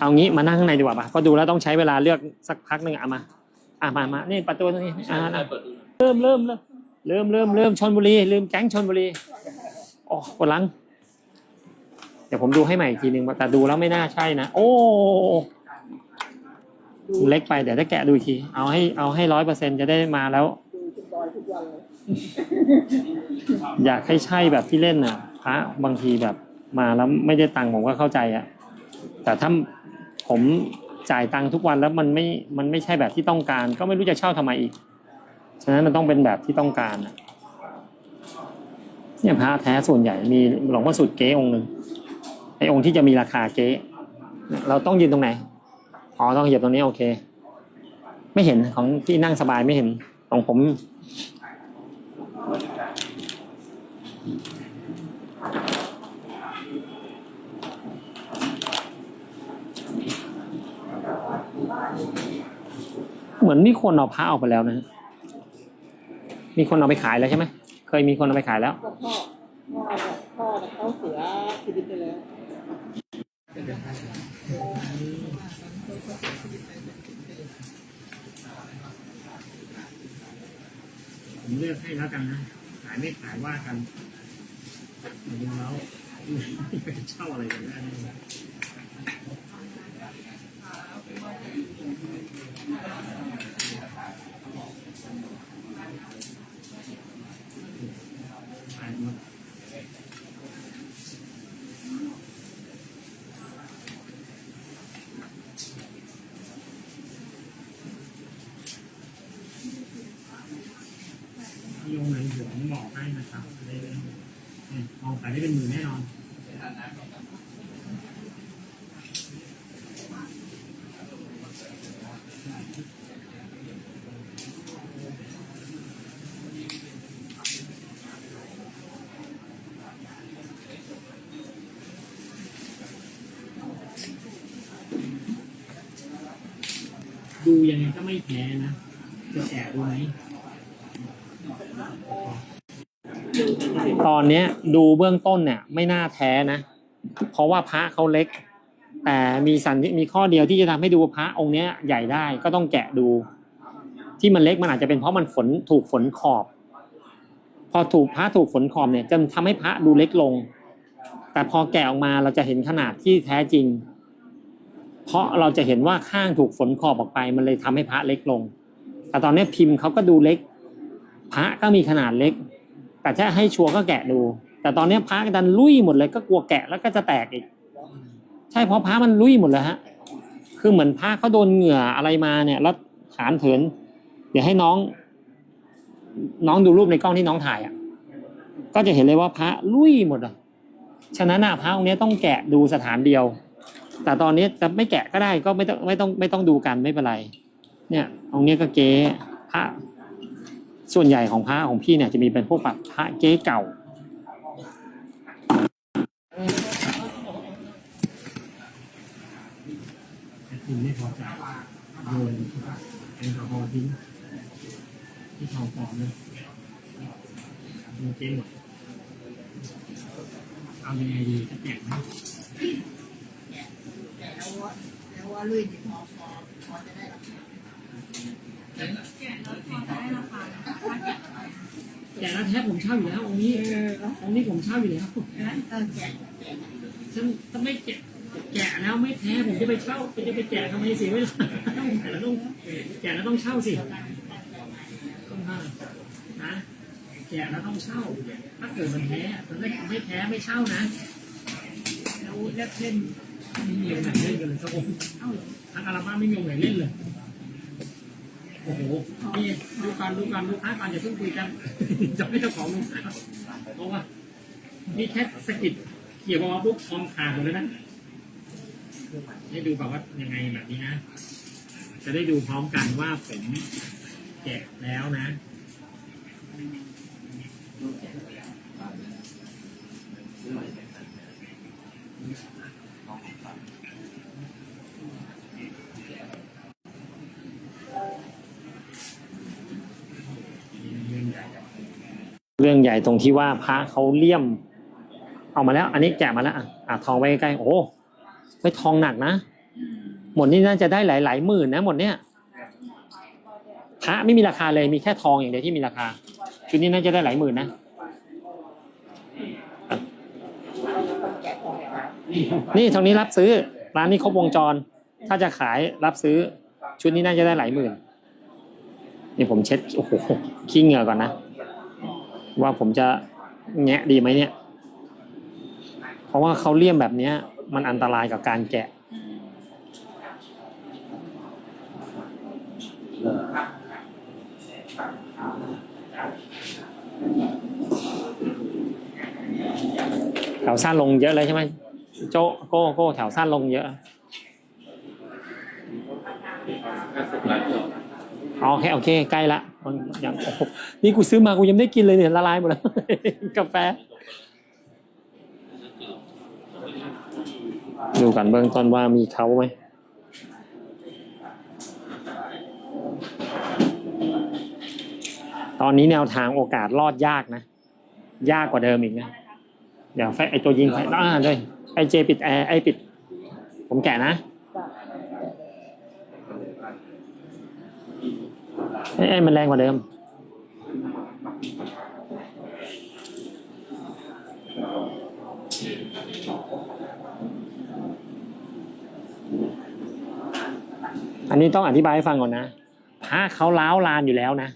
เอางี้มานั่งข้างในดีกว่าปะก็ดูแล้วต้องใช้เวลาเลือกสักพักหนึ่งอะมา อะมามานี่ประตูตรงนี้อ่านะเปิดดูเริ่มเริ่มเริ่มเริ่มเริ่มเริ่มชนบุรีลืมแก๊งชนบุรีโอ้ปวดหลัง เดี๋ยวผมดูให้ใหม่อีกทีหนึ่งแต่ดูแล้วไม่น่าใช่นะโอ้เล็กไปเดี๋ยวจะแกะดูอีกที เอาให้เอาให้ร้อยเปอร์เซ็นจะได้มาแล้ว อยทุกวันเลยอยากให้ใช่แบบที่เล่นน่ะพระบางทีแบบมาแล้วไม่ได้ตังค์ผมก็เข้าใจอะแต่ถ้า ผมจ่ายตังค์ทุกวันแล้วมันไม่ มันไม่ใช่แบบที่ต้องการ ก็ไม่รู้จะเช่าทำไมอีก ฉะนั้นมันต้องเป็นแบบที่ต้องการเนี่ยพระแท้ส่วนใหญ่มีหลวงพ่อสุดเก๊องค์หนึ่งไอ้องค์ที่จะมีราคาเก๊เนี่ยเราต้องยืนตรงไหน อ๋อต้องเหยียบตรงนี้โอเค ไม่เห็นของที่นั่งสบายไม่เห็นของผม มือนมีคนเอาพระออกไปแล้วนะฮะมีคนเอาไปขายแล้วใช่ไหมเคยมีคนเอาไปขายแล้วก็พ่อพ่อเนี่ยพ่อเนี่ยเขาเสียชีวิตไปแล้วผมเลือกให้แล้วกันนะขายไม่ขายว่ากันดูแล้วไปเช่าอะไรกันได้ขายหมดมีองค์ไหนเดี๋ยวผมบอกให้นะครับได้เลยเนี่ยมองขายได้เป็นหมื่นแน่นอน ดูยังไงก็ไม่แพ้นะจะแอบดูไหม ตอนเนี้ยดูเบื้องต้นเนี่ยไม่น่าแท้นะ เพราะว่าพระเขาเล็ก แต่มีสันมีข้อเดียวที่จะทำให้ดูพระองค์เนี้ยใหญ่ได้ก็ต้องแกะดู ที่มันเล็กมันอาจจะเป็นเพราะมันฝนถูกฝนขอบ พอถูกพระถูกฝนขอบเนี่ยจะทำให้พระดูเล็กลง แต่พอแกะออกมาเราจะเห็นขนาดที่แท้จริง เพราะเราจะเห็นว่าข้างถูกฝนขอบออกไป มันเลยทำให้พระเล็กลง แต่ตอนนี้พิมพ์เขาก็ดูเล็ก พระก็มีขนาดเล็ก แต่ถ้าให้ชัวร์ก็แกะดู แต่ตอนนี้พระดันลุยหมดเลยก็กลัวแกะแล้วก็จะแตกอีก ใช่เพราะพระมันลุยหมดเลยฮะ คือเหมือนพระเขาโดนเหงื่ออะไรมาเนี่ย แล้วฐานเถิน เดี๋ยวให้น้อง น้องดูรูปในกล้องที่น้องถ่ายอะ ก็จะเห็นเลยว่าพระลุยหมดอะฉะนั้นพระองค์นี้ต้องแกะดูสถานเดียว แต่ตอนนี้จะไม่แกะก็ได้ก็ไม่ต้องไม่ต้องไม่ต้องดูกันไม่เป็นไร เนี่ยองค์นี้ก็เก๊พระ ส่วนใหญ่ของพระของพี่เนี่ยจะมีเป็นพวกแบบพระเก๊เก่าคุณไม่พอใจโยนแอลกอฮอล์ทิ้งที่ทองปลอมเลยมันเจ๊หมดเอายังไงดีจะแจกไหมแล้วว่าแล้วว่าลุยนี่พอพอพอจะได้ราคา แกะแล้วแท้ผมเช่าอยู่แล้วองค์นี้องค์นี้ผมเช่าอยู่แล้วฉันถ้าไม่แกะแกะแล้วไม่แท้ผมจะไปเช่าจะไปแกะทำไมเสียเวลาต้องแกะแล้วต้องแกะแล้วต้องเช่าสิต้องห้านะแกะแล้วต้องเช่า ถ้าเกิดมันแท้แต่ถ้าไม่แท้ไม่เช่านะแล้วแลกเล่นไม่มีองค์ไหนเล่นกันเลยสักองค์ทั้งอัลบั้มไม่มีองไหนเล่นเลย โอ้โหนี่ดูการดูการดูค้าการอย่าเพิ่งคุยกันจะไม่เจ้าของลงค้าเพราะว่านี่แค่สกิดเกี่ยวกับปุ๊บทองขาดหมดเลยนะให้ดูแบบว่ายังไงแบบนี้นะ จะได้ดูพร้อมกันว่าผมแกะแล้วนะ เรื่องใหญ่ตรงที่ว่าพระเขาเลี่ยม เอามาแล้ว อันนี้แกะมาแล้วอะทองไว้ใกล้โอ้ไว้ทองหนักนะหมดนี่น่าจะได้หลายๆหมื่นนะหมดเนี้ยพระไม่มีราคาเลยมีแค่ทองอย่างเดียวที่มีราคาชุดนี้น่าจะได้หลายหมื่นนะนี่ทางนี้รับซื้อร้านนี้ครบวงจร ถ้าจะขายรับซื้อ ชุดนี้น่าจะได้หลายหมื่นนี่ผมเช็ดโอ้โหขี้เหงื่อก่อนนะ ว่าผมจะแงะดีไหมเนี่ย เพราะว่าเขาเลี่ยมแบบเนี้ย มันอันตรายกับการแกะแถวสั้นลงเยอะเลยใช่ไหมโจโก้โก้แถวสั้นลงเยอะ อ๋อโอเคโอเคใกล้ละมันยังนี่กูซื้อมากูยังไม่ได้กินเลยเนี่ยละลายหมดแล้วกาแฟ ดูกันเบื้องต้นว่ามีเขาไหมตอนนี้แนวทางโอกาสรอดยากนะ ยากกว่าเดิมอีกนะเดี๋ยวไฟไอตัวยิงไฟอ่าเลยไอเจปิดแอร์ไอปิด ผมแกะนะ ไอไอมันแรงกว่าเดิม อันนี้ต้องอธิบายให้ฟังก่อนนะพระเขาล้าวลานอยู่แล้วนะ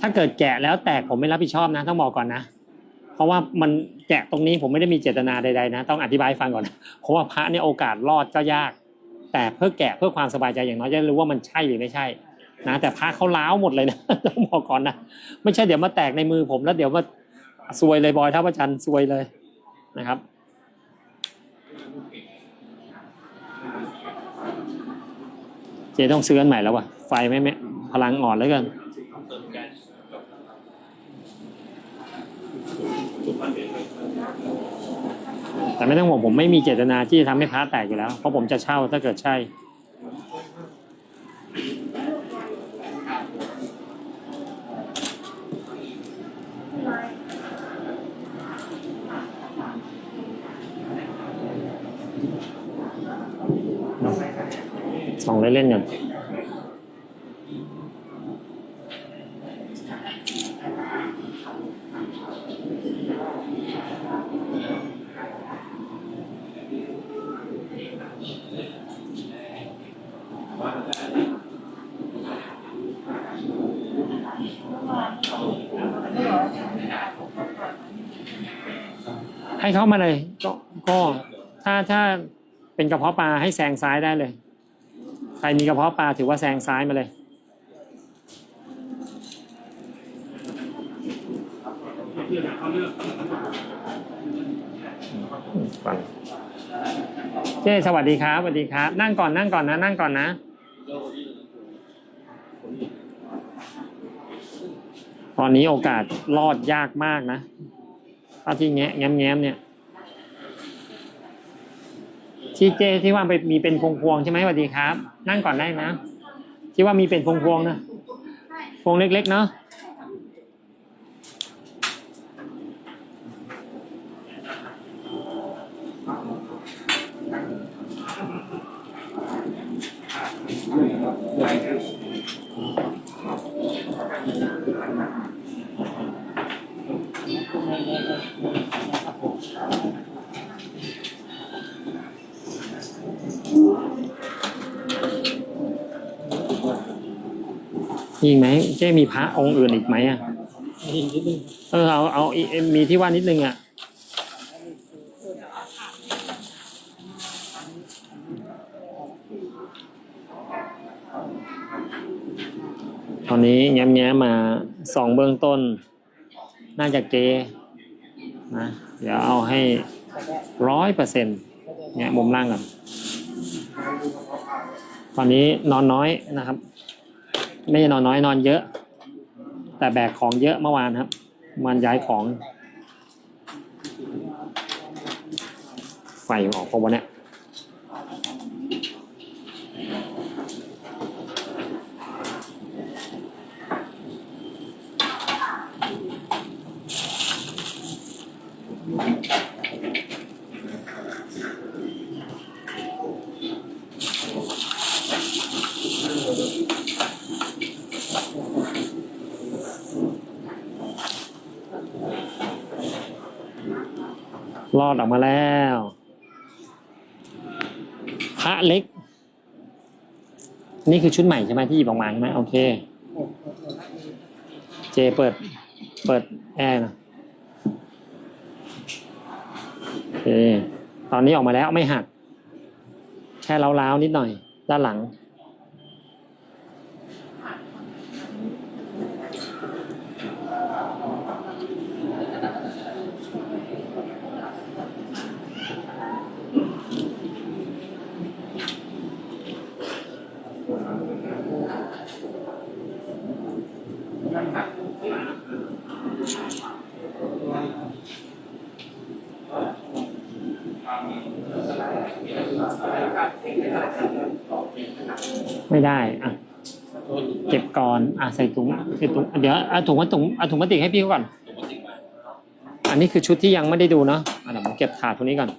ถ้าเกิดแกะแล้วแตกผมไม่รับผิดชอบนะ ต้องบอกก่อนนะ เพราะว่ามันแกะตรงนี้ผมไม่ได้มีเจตนาใดๆนะ ต้องอธิบายให้ฟังก่อนนะเพราะว่าพระเนี่ยโอกาสรอดก็ยาก แต่เพื่อแกะเพื่อความสบายใจอย่างน้อยจะรู้ว่ามันใช่หรือไม่ใช่นะแต่พระเขาล้าวหมดเลยนะต้องบอกก่อนนะไม่ใช่เดี๋ยวมาแตกในมือผมแล้วเดี๋ยวมาซวยเลยบอยท่าพระจันทร์ซวยเลยนะครับเจต้องซื้ออันใหม่แล้วว่ะไฟไม่ไม่พลังอ่อนแล้วกัน แต่ไม่ต้องห่วงผมไม่มีเจตนาที่จะทำให้พระแตกอยู่แล้ว เพราะผมจะเช่าถ้าเกิดใช่ ส่องเล่นๆก่อน ให้เข้ามาเลยก็ก็ถ้าถ้าเป็นกระเพาะปลาให้แซงซ้ายได้เลย ใครมีกระเพาะปลาถือว่าแซงซ้ายมาเลยฟังเจ้สวัสดีครับสวัสดีครับ นั่งก่อนนั่งก่อนนะ นั่งก่อนนะตอนนี้โอกาสรอดยากมากนะ ถ้าที่แงะแง้มแง้มๆเนี่ยที่เจที่ว่าไปมีเป็นพวงพวงใช่ไหมสวัสดีครับ นั่งก่อนได้นะที่ว่ามีเป็นพวงพวงนะพวงเล็กๆเนาะ มีอีกไหมเจ้มีพระองค์อื่นอีกไหมอะนิดนึงเออเอาเอาอีมีที่ว่านิดนึงอะตอนนี้แง้มๆมาสองเบื้องต้น น่าจะเกนะเดี๋ยวเอาให้ร้อยเปอร์เซ็นต์เนี่ยมุมล่างก่อนตอนนี้นอนน้อยนะครับ ไม่ใช่นอนน้อยนอนเยอะ แต่แบกของเยอะเมื่อวานครับมันย้ายของไฟออกเพราะวันนี้ อดออกมาแล้ว พระเล็ก นี่คือชุดใหม่ใช่ไหมที่หยิบออกมาใช่ไหมโอเค เจเปิด เปิดแอร์นะโอเค ตอนนี้ออกมาแล้วไม่หัก แค่เล้าๆนิดหน่อย ด้านหลัง ไม่ได้อะเก็บก่อนอะใส่ถุงใส่ถุงเดี๋ยวเอาถุงมาถุงเอาถุงพลาสติกให้พี่เขาก่อน อันนี้คือชุดที่ยังไม่ได้ดูเนาะอะเดี๋ยวผมเก็บถาดตรงนี้ก่อน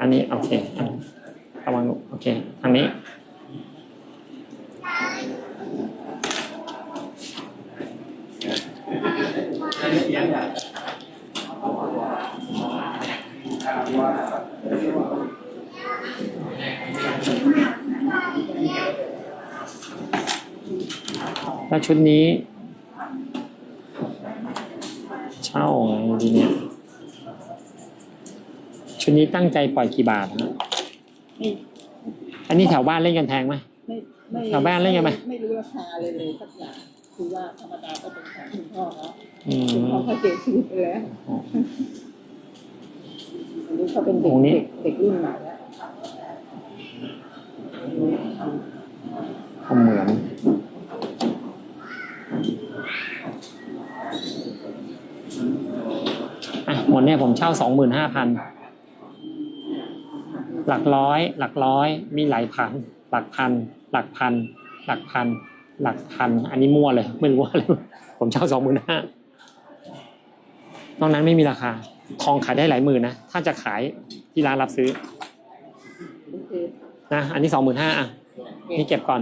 อันนี้โอเคอะระวังลูกโอเคทางนี้ แล้วชุดนี้ เช่าไงทีเนี้ยชุดนี้ตั้งใจปล่อยกี่บาทนะไม่อันนี้แถวบ้านเล่นกันแพงไหม ไม่ไม่ชาวบ้านเล่นกันไหม ไม่รู้ราคาเลยเลยสักอย่างคือว่าธรรมดาก็เป็นของคุณพ่อเขาอืคุณมพ่อเขาเสียชีวิตไปแล้วอันนี้เขาเป็นเด็โอ้กนี่ เด็กเด็กรุ่นใหม่แล้วก็เหมือนอะ หมดเนี่ยผมเช่าสองหมื่นห้าพันหลักร้อย หลักร้อยมีหลายพัน หลักพัน หลักพัน หลักพัน หลักพัน อันนี้มั่วเลย ไม่รู้ว่าอะไรผมเช่าสองหมื่นห้านอกนั้นไม่มีราคา ทองขายได้หลายหมื่นนะ ถ้าจะขายที่ร้านรับซื้อนะอันนี้สองหมื่นห้าอะนี่เก็บก่อน